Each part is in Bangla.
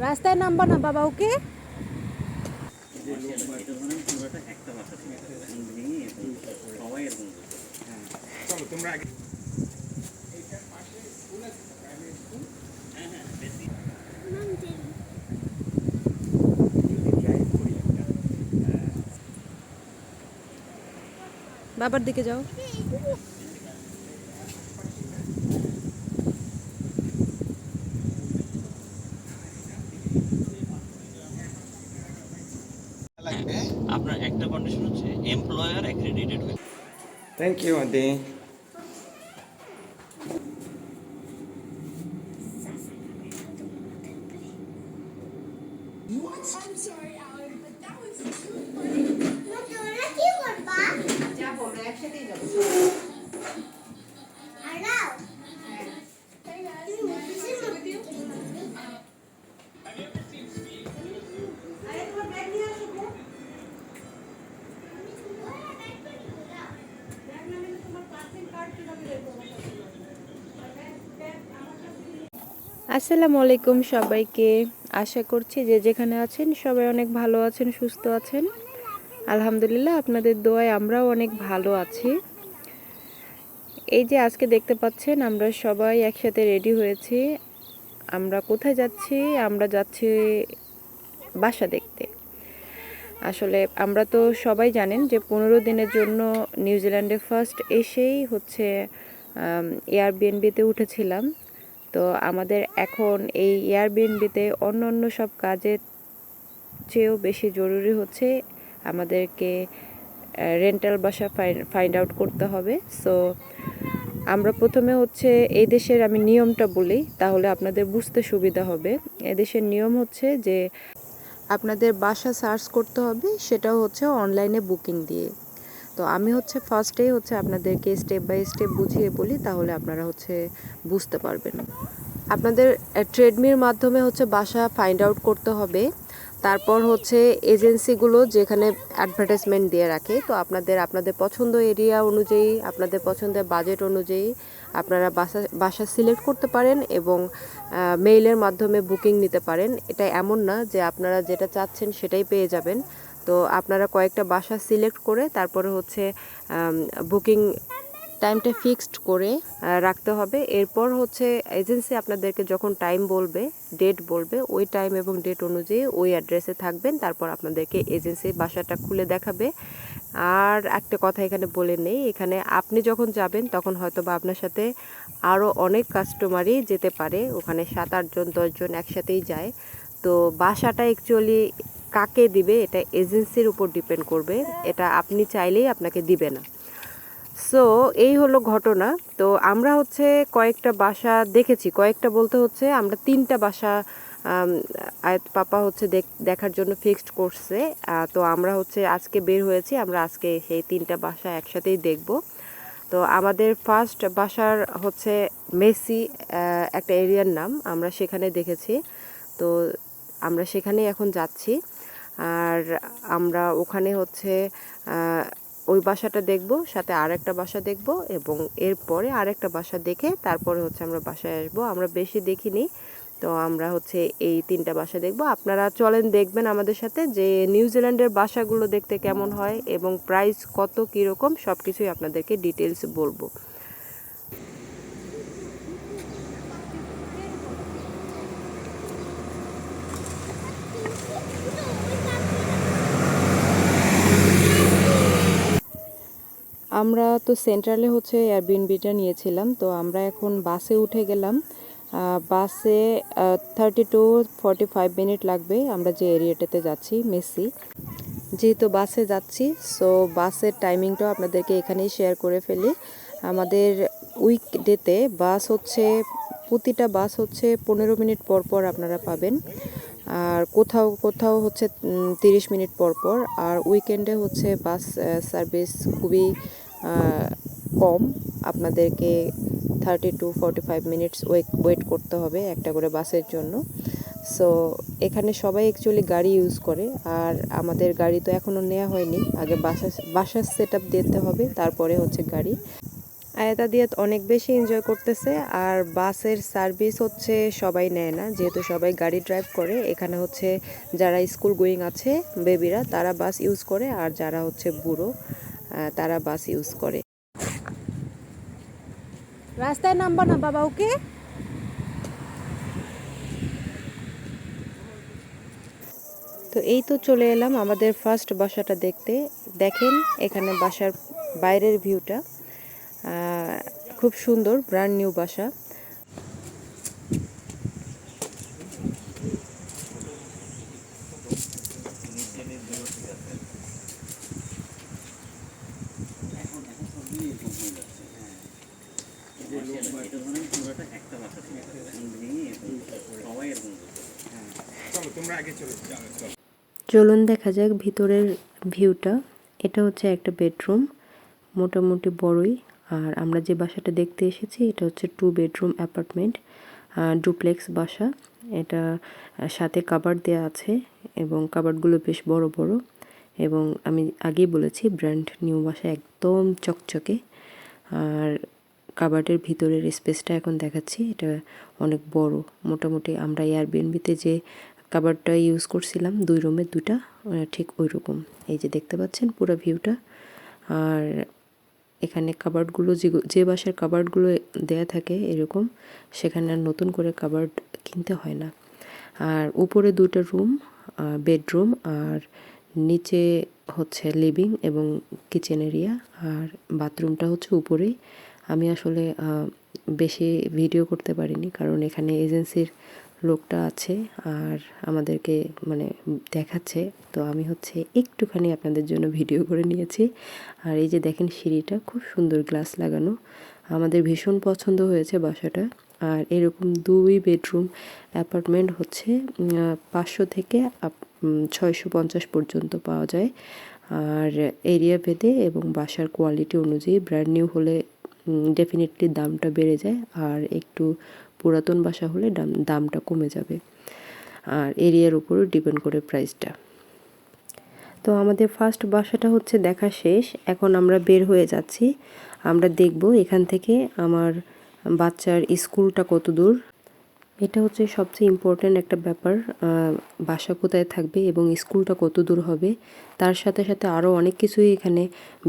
রাস্তায় নামবো না বাবা ওকে? বাবার দিকে যাও আপনার একটা কন্ডিশন হচ্ছে এমপ্লয়ার অ্যাক্রেডিটেড হয়ে থ্যাংক ইউ আন্টি আসসালামু আলাইকুম সবাইকে। আশা করছি যে যেখানে আছেন সবাই অনেক ভালো আছেন, সুস্থ আছেন। আলহামদুলিল্লাহ আপনাদের দোয়ায় আমরাও অনেক ভালো আছি। এই যে আজকে দেখতে পাচ্ছেন, আমরা সবাই একসাথে রেডি হয়েছি। আমরা কোথায় যাচ্ছি? আমরা যাচ্ছি বাসা দেখতে। আসলে আমরা তো সবাই জানেন যে পনেরো দিনের জন্য নিউজিল্যান্ডে ফার্স্ট এসেই হচ্ছে এয়ারবিএনবিতে উঠেছিলাম। তো আমাদের এখন এই এয়ারবিএনবিতে অন্য অন্য সব কাজের চেয়েও বেশি জরুরি হচ্ছে আমাদেরকে রেন্টাল বাসা ফাইন্ড আউট করতে হবে। সো আমরা প্রথমে হচ্ছে এই দেশের আমি নিয়মটা বলি, তাহলে আপনাদের বুঝতে সুবিধা হবে। এদেশের নিয়ম হচ্ছে যে আপনাদের বাসা সার্চ করতে হবে, সেটাও হচ্ছে অনলাইনে বুকিং দিয়ে। তো আমি হচ্ছে ফার্স্টেই হচ্ছে আপনাদেরকে স্টেপ বাই স্টেপ বুঝিয়ে বলি, তাহলে আপনারা হচ্ছে বুঝতে পারবেন। আপনাদের ট্রেডমির মাধ্যমে হচ্ছে বাসা ফাইন্ড আউট করতে হবে। তারপর হচ্ছে এজেন্সিগুলো যেখানে অ্যাডভার্টাইজমেন্ট দিয়ে রাখে, তো আপনাদের আপনাদের পছন্দ এরিয়া অনুযায়ী, আপনাদের পছন্দের বাজেট অনুযায়ী আপনারা বাসা বাসা সিলেক্ট করতে পারেন এবং মেইলের মাধ্যমে বুকিং নিতে পারেন। এটা এমন না যে আপনারা যেটা চাচ্ছেন সেটাই পেয়ে যাবেন। তো আপনারা কয়েকটা বাসা সিলেক্ট করে তারপরে হচ্ছে বুকিং টাইমটা ফিক্সড করে রাখতে হবে। এরপর হচ্ছে এজেন্সি আপনাদেরকে যখন টাইম বলবে, ডেট বলবে, ওই টাইম এবং ডেট অনুযায়ী ওই অ্যাড্রেসে থাকবেন। তারপর আপনাদেরকে এজেন্সি বাসাটা খুলে দেখাবে। আর একটা কথা এখানে বলে নেই, এখানে আপনি যখন যাবেন তখন হয়তো বা আপনার সাথে আরও অনেক কাস্টমারই যেতে পারে। ওখানে সাত আটজন দশজন একসাথেই যায়। তো বাসাটা অ্যাকচুয়ালি কাকে দিবে এটা এজেন্সির উপর ডিপেন্ড করবে, এটা আপনি চাইলেই আপনাকে দিবে না। সো এই হলো ঘটনা। তো আমরা হচ্ছে কয়েকটা বাসা দেখেছি। কয়েকটা বলতে হচ্ছে আমরা তিনটা বাসা আয়াত পাপা হচ্ছে দেখ- দেখার জন্য ফিক্সড করছে। তো আমরা হচ্ছে আজকে বের হয়েছি, আমরা আজকে সেই তিনটা বাসা একসাথেই দেখব। তো আমাদের ফার্স্ট বাসার হচ্ছে মেসি একটা এরিয়ার নাম আমরা সেখানে দেখেছি। তো আমরা সেখানেই এখন যাচ্ছি। আর আমরা ওখানে হচ্ছে ওই বাসাটা দেখব, সাথে আরেকটা বাসা দেখব এবং এরপরে আরেকটা বাসা দেখে তারপরে হচ্ছে আমরা বাসায় আসব। আমরা বেশি দেখিনি, তো আমরা হচ্ছে এই তিনটা বাসা দেখব। আপনারা চলেন দেখবেন আমাদের সাথে যে নিউজিল্যান্ডের বাসাগুলো দেখতে কেমন হয় এবং প্রাইস কত কীরকম সব কিছুই আপনাদেরকে ডিটেলস বলব। আমরা তো সেন্ট্রালে হচ্ছে এয়ারবিএনবিটা নিয়েছিলাম, তো আমরা এখন বাসে উঠে গেলাম। বাসে thirty two forty five minute লাগবে, আমরা যে এরিয়াটাতে যাচ্ছি, মেসি। যেহেতু বাসে যাচ্ছি সো বাসের টাইমিংটাও আপনাদেরকে এখানেই শেয়ার করে ফেলি। আমাদের উইক ডেতে বাস হচ্ছে, প্রতিটা বাস হচ্ছে পনেরো মিনিট পর পর আপনারা পাবেন। আর কোথাও কোথাও হচ্ছে তিরিশ মিনিট পর পর। আর উইকেন্ডে হচ্ছে বাস সার্ভিস খুবই কম। আপনাদেরকে thirty two forty five minutes wait করতে হবে একটা করে বাসের জন্য। সো এখানে সবাই অ্যাকচুয়ালি গাড়ি ইউজ করে। আর আমাদের গাড়ি তো এখনও নেওয়া হয়নি। আগে বাসা, বাসার সেট আপ দিতে হবে, তারপরে হচ্ছে গাড়ি। আয়াতা দিয়ে অনেক বেশি এনজয় করতেছে। আর বাসের সার্ভিস হচ্ছে সবাই নেয় না। যেহেতু সবাই গাড়ি ড্রাইভ করে, এখানে হচ্ছে যারা স্কুল গোয়িং আছে বেবিরা তারা বাস ইউজ করে। আর যারা হচ্ছে বুড়ো তারা বাস ইউজ করে। রাস্তায় নামবো না বাবা ওকে? তো এই তো চলে এলাম আমাদের ফার্স্ট বাসাটা দেখতে। দেখেন এখানে বাসার বাইরের ভিউটা খুব সুন্দর ব্র্যান্ড নিউ বাসা। চলুন দেখা যাক ভিতরের ভিউটা। এটা হচ্ছে একটা বেডরুম, মোটামুটি বড়ই। আর আমরা যে বাসাটা দেখতে এসেছি, এটা হচ্ছে টু বেডরুম অ্যাপার্টমেন্ট ডুপ্লেক্স বাসা। এটা সাথে কাবার দেওয়া আছে এবং কাবার্ডগুলো বেশ বড় বড়। এবং আমি আগেই বলেছি, ব্র্যান্ড নিউ বাসা একদম চকচকে। আর কাবার্ডের ভিতরের স্পেসটা এখন দেখাচ্ছি। এটা অনেক বড়। মোটামুটি আমরা এয়ারবিএনবিতে যে কাবারটা ইউজ করছিলাম, দুই রুমের দুটা ঠিক ওই রকম এই যে দেখতে পাচ্ছেন পুরো ভিউটা আর এখানে কাবার্ডগুলো যে যে বাসার কাবার্ডগুলো দেয়া থাকে এরকম, সেখানে আর নতুন করে কাবার্ড কিনতে হয় না। আর উপরে দুটো রুম বেডরুম আর নিচে হচ্ছে লিভিং এবং কিচেন এরিয়া আর বাথরুমটা হচ্ছে উপরেই। আমি আসলে বেশি ভিডিও করতে পারিনি। কারণ এখানে এজেন্সির লোকটা আছে আর আমাদেরকে মানে দেখাচ্ছে। তো আমি হচ্ছে একটুখানি আপনাদের জন্য ভিডিও করে নিয়েছি। আর এই যে দেখেন সিঁড়িটা, খুব সুন্দর গ্লাস লাগানো। আমাদের ভীষণ পছন্দ হয়েছে বাসাটা। আর এরকম দুই বেডরুম অ্যাপার্টমেন্ট হচ্ছে পাঁচশো থেকে ছয়শো পঞ্চাশ পর্যন্ত পাওয়া যায়। আর এরিয়া ভেদে এবং বাসার কোয়ালিটি অনুযায়ী ব্র্যান্ড নিউ হলে ডেফিনেটলি দামটা বেড়ে যায় আর একটু পুরাতন বাসা হলে দাম, দামটা কমে যাবে। আর এরিয়ার উপরও ডিপেন্ড করে প্রাইসটা তো আমাদের ফার্স্ট বাসাটা হচ্ছে দেখা শেষ। এখন আমরা বের হয়ে যাচ্ছি। আমরা দেখব এখান থেকে আমার বাচ্চার স্কুলটা কত দূর। এটা হচ্ছে সবচেয়ে ইম্পর্ট্যান্ট একটা ব্যাপার। বাসা কোথায় থাকবে এবং স্কুলটা কত দূর হবে। তার সাথে সাথে আরও অনেক কিছুই এখানে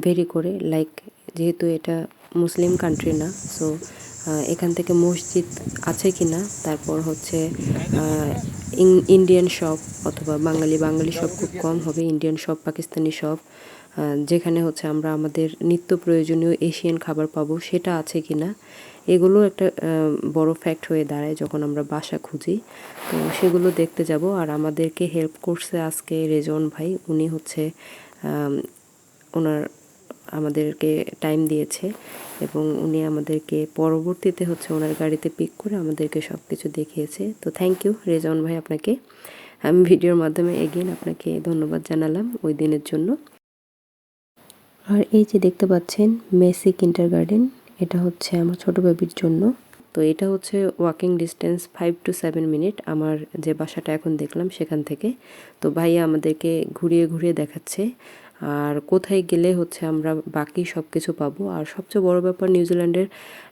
ভেরি করে। লাইক যেহেতু এটা মুসলিম কান্ট্রি না সো এখান থেকে মসজিদ আছে কি না তারপর হচ্ছে ইন্ডিয়ান শপ অথবা বাঙালি বাঙালি শপ খুব কম হবে ইন্ডিয়ান শপ পাকিস্তানি শপ যেখানে হচ্ছে আমরা আমাদের নিত্য প্রয়োজনীয় এশিয়ান খাবার পাবো, সেটা আছে কি না এগুলো একটা বড় ফ্যাক্ট হয়ে দাঁড়ায় যখন আমরা বাসা খুঁজি, তো সেগুলো দেখতে যাব, আর আমাদেরকে হেল্প করছে আজকে রেজন ভাই, উনি হচ্ছে ওনার আমাদেরকে টাইম দিয়েছে এবং উনি আমাদেরকে পরবর্তীতে হচ্ছে ওনার গাড়িতে পিক করে আমাদেরকে সব কিছু দেখিয়েছে। তো থ্যাংক ইউ রেজন ভাই আপনাকে। আমি ভিডিওর মাধ্যমে এগেন আপনাকে ধন্যবাদ জানালাম ওই দিনের জন্য। আর এই যে দেখতে পাচ্ছেন, মেসি কিন্টার গার্ডেন এটা হচ্ছে আমার ছোট বেবির জন্য। তো এটা হচ্ছে walking distance five two seven minute আমার যে বাসাটা এখন দেখলাম সেখান থেকে। তো ভাইয়া আমাদেরকে ঘুরিয়ে ঘুরিয়ে দেখাচ্ছে। আর কোথায় গেলে হচ্ছে আমরা বাকি সব কিছু পাবো? আর সবচেয়ে বড় ব্যাপার নিউজিল্যান্ডের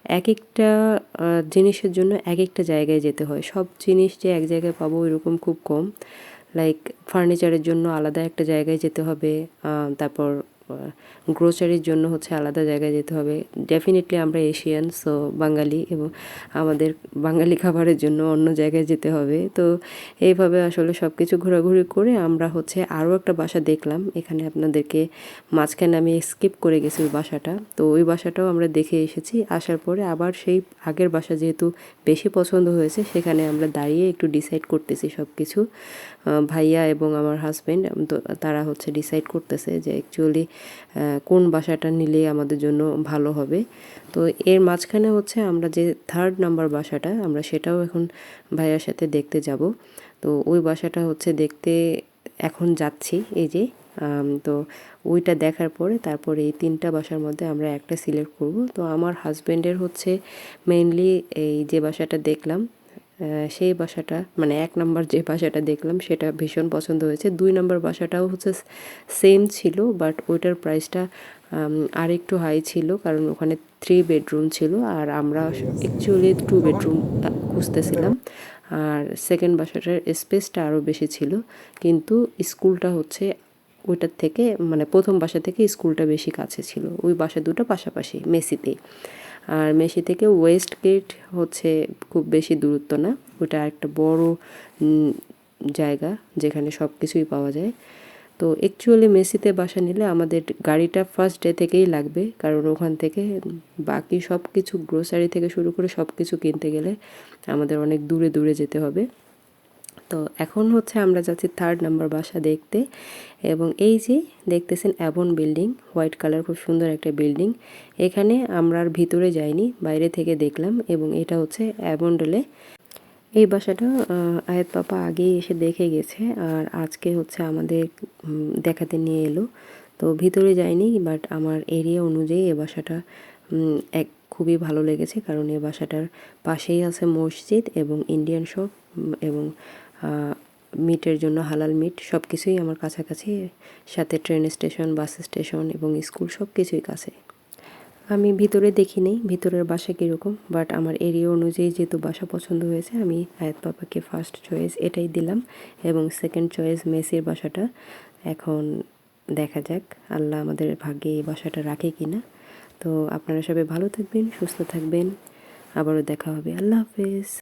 এক একটা জিনিসের জন্য এক একটা জায়গায় যেতে হয়। সব জিনিস যে এক জায়গায় পাবো এরকম খুব কম। লাইক ফার্নিচারের জন্য আলাদা একটা জায়গায় যেতে হবে। তারপর গ্রোসারির জন্য হচ্ছে আলাদা জায়গায় যেতে হবে। ডেফিনেটলি আমরা এশিয়ান সো বাঙালি এবং আমাদের বাঙালি খাবারের জন্য অন্য জায়গায় যেতে হবে। তো এইভাবে আসলে সব কিছু ঘোরাঘুরি করে আমরা হচ্ছে আরও একটা বাসা দেখলাম। এখানে আপনাদেরকে মাঝখানে আমি স্কিপ করে গেছি ওই বাসাটা। তো ওই বাসাটাও আমরা দেখে এসেছি। আসার পরে আবার সেই আগের বাসা যেহেতু বেশি পছন্দ হয়েছে, সেখানে আমরা দাঁড়িয়ে একটু ডিসাইড করতেছি সব কিছু ভাইয়া এবং আমার হাজব্যান্ড তারা হচ্ছে ডিসাইড করতেছে যে অ্যাকচুয়ালি কোন বাসাটা নিলে আমাদের জন্য ভালো হবে। তো এর মাঝখানে হচ্ছে আমরা যে থার্ড নাম্বার বাসাটা, আমরা সেটাও এখন ভাইয়ার সাথে দেখতে যাব। তো ওই বাসাটা হচ্ছে দেখতে এখন যাচ্ছি এই যে তো ওইটা দেখার পরে তারপরে এই তিনটা বাসার মধ্যে আমরা একটা সিলেক্ট করব। তো আমার হাজব্যান্ডের হচ্ছে মেইনলি এই যে বাসাটা দেখলাম সেই বাসাটা মানে এক নম্বর যে বাসাটা দেখলাম, সেটা ভীষণ পছন্দ হয়েছে। দুই নম্বর বাসাটাও হচ্ছে সেম ছিল বাট ওইটার প্রাইসটা আর একটু হাই ছিল, কারণ ওখানে থ্রি বেডরুম ছিল, আর আমরা অ্যাকচুয়ালি টু বেডরুম খুঁজতেছিলাম। আর সেকেন্ড বাসাটার স্পেসটা আরও বেশি ছিল, কিন্তু স্কুলটা হচ্ছে ওইটার থেকে মানে প্রথম বাসা থেকে স্কুলটা বেশি কাছে ছিল। ওই বাসা দুটো পাশাপাশি, মেসিতেই। আর মেশি থেকে ওয়েস্ট গেট হচ্ছে খুব বেশি দূরত্ব না। ওটা একটা বড় জায়গা যেখানে সব কিছুই পাওয়া যায়। তো অ্যাকচুয়ালি মেসিতে বাসা নিলে আমাদের গাড়িটা ফার্স্ট ডে থেকেই লাগবে। কারণ ওখান থেকে বাকি সব কিছু গ্রোসারি থেকে শুরু করে সব কিছু কিনতে গেলে আমাদের অনেক দূরে দূরে যেতে হবে। তো এখন হচ্ছে আমরা যাচ্ছি থার্ড নাম্বার বাসা দেখতে এবং এই যে দেখতেছেন অ্যাবন বিল্ডিং হোয়াইট কালার খুব সুন্দর একটা বিল্ডিং এখানে আমরা আর ভিতরে যাইনি, বাইরে থেকে দেখলাম এবং এটা হচ্ছে অ্যাবন্ডলে এই বাসাটা আয়াত পাপা আগেই এসে দেখে গেছে আর আজকে হচ্ছে আমাদের দেখাতে নিয়ে এলো। তো ভিতরে যায়নি বাট আমার এরিয়া অনুযায়ী এ বাসাটা এক, খুবই ভালো লেগেছে কারণ এ বাসাটার পাশেই আছে মসজিদ এবং ইন্ডিয়ান শপ এবং মিটের জন্য হালাল মিট সব কিছুই আমার কাছাকাছি। সাথে ট্রেন স্টেশন বাস স্টেশন এবং স্কুল সব কিছুই কাছে। আমি ভিতরে দেখিনি, ভিতরের বাসা কীরকম বাট আমার এরিয়া অনুযায়ী যেহেতু বাসা পছন্দ হয়েছে, আমি আয়াত পাপাকে ফার্স্ট চয়েস এটাই দিলাম এবং সেকেন্ড চয়েস মেসির বাসাটা। এখন দেখা যাক, আল্লাহ আমাদের ভাগ্যে এই বাসাটা রাখে কি না তো আপনারা সবাই ভালো থাকবেন, সুস্থ থাকবেন। আবারও দেখা হবে। আল্লাহ হাফেজ।